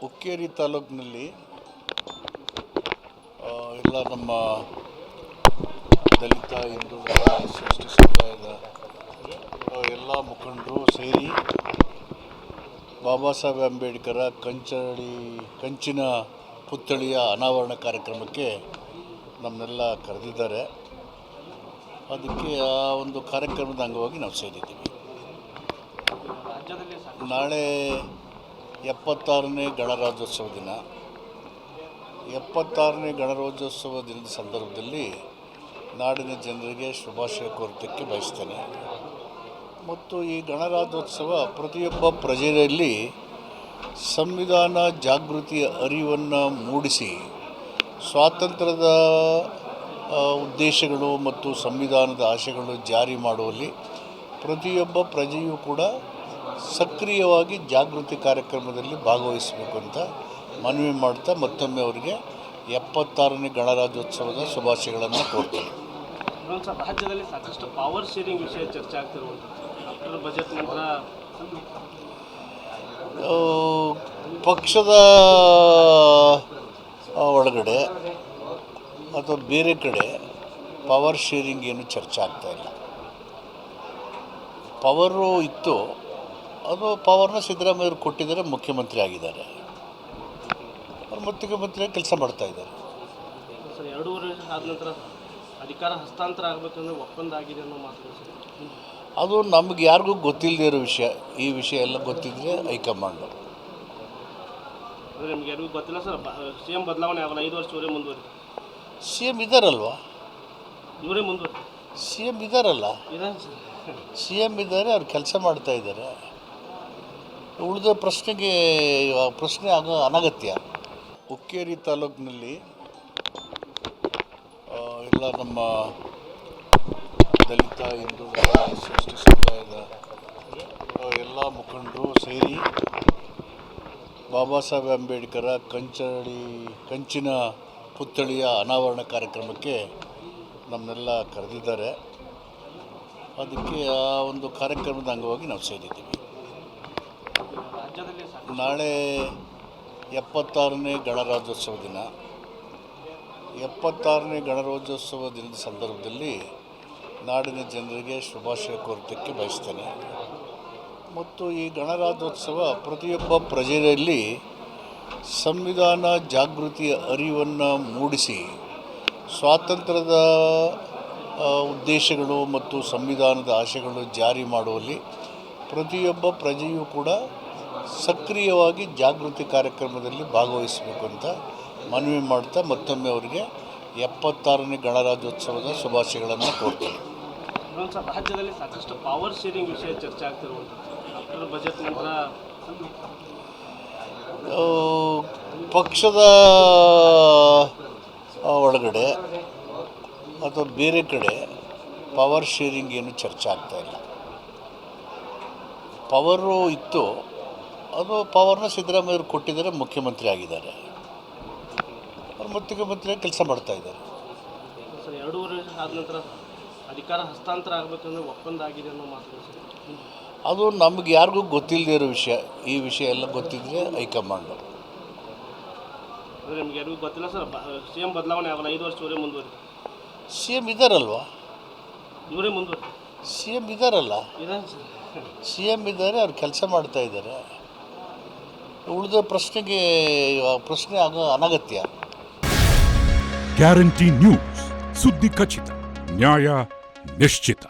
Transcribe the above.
ಹುಕ್ಕೇರಿ ತಾಲೂಕಿನಲ್ಲಿ ಎಲ್ಲ ನಮ್ಮ ದಲಿತ ಹಿಂದೂಗಳ ಸೃಷ್ಟಿ ಸಮುದಾಯದ ಎಲ್ಲ ಮುಖಂಡರು ಸೇರಿ ಬಾಬಾ ಸಾಹೇಬ್ ಅಂಬೇಡ್ಕರ ಕಂಚಳಿ ಕಂಚಿನ ಪುತ್ಥಳಿಯ ಅನಾವರಣ ಕಾರ್ಯಕ್ರಮಕ್ಕೆ ನಮ್ಮನ್ನೆಲ್ಲ ಕರೆದಿದ್ದಾರೆ. ಅದಕ್ಕೆ ಆ ಒಂದು ಕಾರ್ಯಕ್ರಮದ ಅಂಗವಾಗಿ ನಾವು ಸೇರಿದ್ದೀವಿ. ನಾಳೆ ಎಪ್ಪತ್ತಾರನೇ ಗಣರಾಜ್ಯೋತ್ಸವ ದಿನ. ಎಪ್ಪತ್ತಾರನೇ ಗಣರಾಜ್ಯೋತ್ಸವ ದಿನದ ಸಂದರ್ಭದಲ್ಲಿ ನಾಡಿನ ಜನರಿಗೆ ಶುಭಾಶಯ ಕೋರ್ತಕ್ಕೆ ಬಯಸ್ತೇನೆ. ಮತ್ತು ಈ ಗಣರಾಜ್ಯೋತ್ಸವ ಪ್ರತಿಯೊಬ್ಬ ಪ್ರಜೆಯಲ್ಲಿ ಸಂವಿಧಾನ ಜಾಗೃತಿಯ ಅರಿವನ್ನು ಮೂಡಿಸಿ, ಸ್ವಾತಂತ್ರ್ಯದ ಉದ್ದೇಶಗಳು ಮತ್ತು ಸಂವಿಧಾನದ ಆಶೆಗಳು ಜಾರಿ ಮಾಡುವಲ್ಲಿ ಪ್ರತಿಯೊಬ್ಬ ಪ್ರಜೆಯೂ ಕೂಡ ಸಕ್ರಿಯವಾಗಿ ಜಾಗೃತಿ ಕಾರ್ಯಕ್ರಮದಲ್ಲಿ ಭಾಗವಹಿಸಬೇಕು ಅಂತ ಮನವಿ ಮಾಡ್ತಾ ಮತ್ತೊಮ್ಮೆ ಅವರಿಗೆ ಎಪ್ಪತ್ತಾರನೇ ಗಣರಾಜ್ಯೋತ್ಸವದ ಶುಭಾಶಯಗಳನ್ನು ಕೋರ್ತೀನಿ. ರಾಜ್ಯದಲ್ಲಿ ಸಾಕಷ್ಟು ಪವರ್ ಶೇರಿಂಗ್ ವಿಷಯ ಚರ್ಚೆ ಆಗ್ತಿರುವಂಥದ್ದು. ಬಜೆಟ್ ನಂತರ ಪಕ್ಷದ ಒಳಗಡೆ ಅಥವಾ ಬೇರೆ ಕಡೆ ಪವರ್ ಶೇರಿಂಗ್ ಏನು ಚರ್ಚೆ ಆಗ್ತಾ ಇಲ್ಲ. ಪವರು ಇತ್ತು ಅದು ಪವರ್ನ ಸಿದ್ದರಾಮಯ್ಯವ್ರು ಕೊಟ್ಟಿದ್ದಾರೆ ಮುಖ್ಯಮಂತ್ರಿ ಆಗಿದ್ದಾರೆ. ಅವ್ರು ಮುಖ್ಯಮಂತ್ರಿಯಾಗಿ ಕೆಲಸ ಮಾಡ್ತಾ ಇದ್ದಾರೆ. ಸರ್ ಎರಡೂವರೆ ವರ್ಷ ಆದ ನಂತರ ಅಧಿಕಾರ ಹಸ್ತಾಂತರ ಆಗಬೇಕಂದ್ರೆ ಒಪ್ಪಂದ ಆಗಿದೆ ಅನ್ನೋ ಮಾತು ಅದು ನಮ್ಗೆ ಯಾರಿಗೂ ಗೊತ್ತಿಲ್ಲದೆ ಇರೋ ವಿಷಯ. ಈ ವಿಷಯ ಎಲ್ಲ ಗೊತ್ತಿದ್ರೆ ಹೈಕಮಾಂಡ್. ನಿಮ್ಗೆ ಯಾರಿಗೂ ಗೊತ್ತಿಲ್ಲ ಸರ್ ಸಿ ಎಂ ಬದಲಾವಣೆ ಆಗಲ್ಲ ಐದು ವರ್ಷ ಇವರೇ ಮುಂದುವರಿ ಸಿ ಎಂ ಇದ್ದಾರಲ್ವಾ? ಇವರೇ ಮುಂದುವರಿ ಸಿ ಎಂ ಇದ್ದಾರಲ್ಲ ಸರ್. ಸಿ ಎಂ ಇದ್ದಾರೆ ಅವ್ರು ಕೆಲಸ ಮಾಡ್ತಾ ಇದ್ದಾರೆ. ಉಳಿದ ಪ್ರಶ್ನೆಗೆ ಪ್ರಶ್ನೆ ಆಗ ಅನಗತ್ಯ. ಹುಕ್ಕೇರಿ ತಾಲೂಕಿನಲ್ಲಿ ಎಲ್ಲ ನಮ್ಮ ದಲಿತ ಹಿಂದುಳಿದ ಸೃಷ್ಟಿ ಸಮುದಾಯದ ಎಲ್ಲ ಮುಖಂಡರು ಸೇರಿ ಬಾಬಾ ಸಾಹೇಬ್ ಅಂಬೇಡ್ಕರ ಕಂಚಳಿ ಕಂಚಿನ ಪುತ್ಥಳಿಯ ಅನಾವರಣ ಕಾರ್ಯಕ್ರಮಕ್ಕೆ ನಮ್ಮನ್ನೆಲ್ಲ ಕರೆದಿದ್ದಾರೆ. ಅದಕ್ಕೆ ಆ ಒಂದು ಕಾರ್ಯಕ್ರಮದ ಅಂಗವಾಗಿ ನಾವು ಸೇರಿದ್ದೀವಿ. ನಾಳೆ ಎಪ್ಪತ್ತಾರನೇ ಗಣರಾಜ್ಯೋತ್ಸವ ದಿನ. ಎಪ್ಪತ್ತಾರನೇ ಗಣರಾಜ್ಯೋತ್ಸವ ದಿನದ ಸಂದರ್ಭದಲ್ಲಿ ನಾಡಿನ ಜನರಿಗೆ ಶುಭಾಶಯ ಕೋರ್ತಕ್ಕೆ ಬಯಸ್ತೇನೆ. ಮತ್ತು ಈ ಗಣರಾಜ್ಯೋತ್ಸವ ಪ್ರತಿಯೊಬ್ಬ ಪ್ರಜೆಯಲ್ಲಿ ಸಂವಿಧಾನ ಜಾಗೃತಿಯ ಅರಿವನ್ನು ಮೂಡಿಸಿ ಸ್ವಾತಂತ್ರ್ಯದ ಉದ್ದೇಶಗಳು ಮತ್ತು ಸಂವಿಧಾನದ ಆಶೆಗಳು ಜಾರಿ ಮಾಡುವಲ್ಲಿ ಪ್ರತಿಯೊಬ್ಬ ಪ್ರಜೆಯೂ ಕೂಡ ಸಕ್ರಿಯವಾಗಿ ಜಾಗೃತಿ ಕಾರ್ಯಕ್ರಮದಲ್ಲಿ ಭಾಗವಹಿಸಬೇಕು ಅಂತ ಮನವಿ ಮಾಡ್ತಾ ಮತ್ತೊಮ್ಮೆ ಅವರಿಗೆ ಎಪ್ಪತ್ತಾರನೇ ಗಣರಾಜ್ಯೋತ್ಸವದ ಶುಭಾಶಯಗಳನ್ನು ಕೋರ್ತೇನೆ. ರಾಜ್ಯದಲ್ಲಿ ಸಾಕಷ್ಟು ಪವರ್ ಶೇರಿಂಗ್ ವಿಷಯ ಚರ್ಚೆ ಆಗ್ತಿರುವಂಥದ್ದು. ಬಜೆಟ್ ನಂತರ ಪಕ್ಷದ ಒಳಗಡೆ ಅಥವಾ ಬೇರೆ ಕಡೆ ಪವರ್ ಶೇರಿಂಗ್ ಏನು ಚರ್ಚೆ ಆಗ್ತಾ ಇಲ್ಲ. ಪವರು ಇತ್ತು ಅದು ಪವರ್ನ ಸಿದ್ದರಾಮಯ್ಯವ್ರು ಕೊಟ್ಟಿದ್ದಾರೆ ಮುಖ್ಯಮಂತ್ರಿ ಆಗಿದ್ದಾರೆ. ಅವ್ರು ಮುಖ್ಯಮಂತ್ರಿಯಾಗಿ ಕೆಲಸ ಮಾಡ್ತಾ ಇದ್ದಾರೆ. ಸರ್ ಎರಡೂವರೆ ಆದ ನಂತರ ಅಧಿಕಾರ ಹಸ್ತಾಂತರ ಆಗಬೇಕಂದ್ರೆ ಒಪ್ಪಂದ ಆಗಿದೆ ಅನ್ನೋ ಮಾತು ಅದು ನಮ್ಗೆ ಯಾರಿಗೂ ಗೊತ್ತಿಲ್ಲದೆ ಇರೋ ವಿಷಯ. ಈ ವಿಷಯ ಎಲ್ಲ ಗೊತ್ತಿದ್ರೆ ಹೈಕಮಾಂಡ್. ನಿಮ್ಗೆ ಯಾರಿಗೂ ಗೊತ್ತಿಲ್ಲ ಸರ್ ಸಿ ಎಂ ಬದಲಾವಣೆ ಆಗಲ್ಲ ಐದು ವರ್ಷ ಇವರೇ ಮುಂದುವರಿ. ಸಿ ಎಂ ಇದ್ದಾರಲ್ವಾ ಇವರೇ ಮುಂದುವರಿ. ಸಿ ಎಂ ಇದ್ದಾರಲ್ಲ ಸರ್. ಸಿ ಎಂ ಇದ್ದಾರೆ ಅವ್ರು ಕೆಲಸ ಮಾಡ್ತಾ ಇದ್ದಾರೆ. ಉಳಿದ ಪ್ರಶ್ನೆಗೆ ಪ್ರಶ್ನೆ ಆಗ ಅನಗತ್ಯ. ಗ್ಯಾರಂಟಿ ನ್ಯೂಸ್ ಸುದ್ದಿ ಖಚಿತ ನ್ಯಾಯ ನಿಶ್ಚಿತ.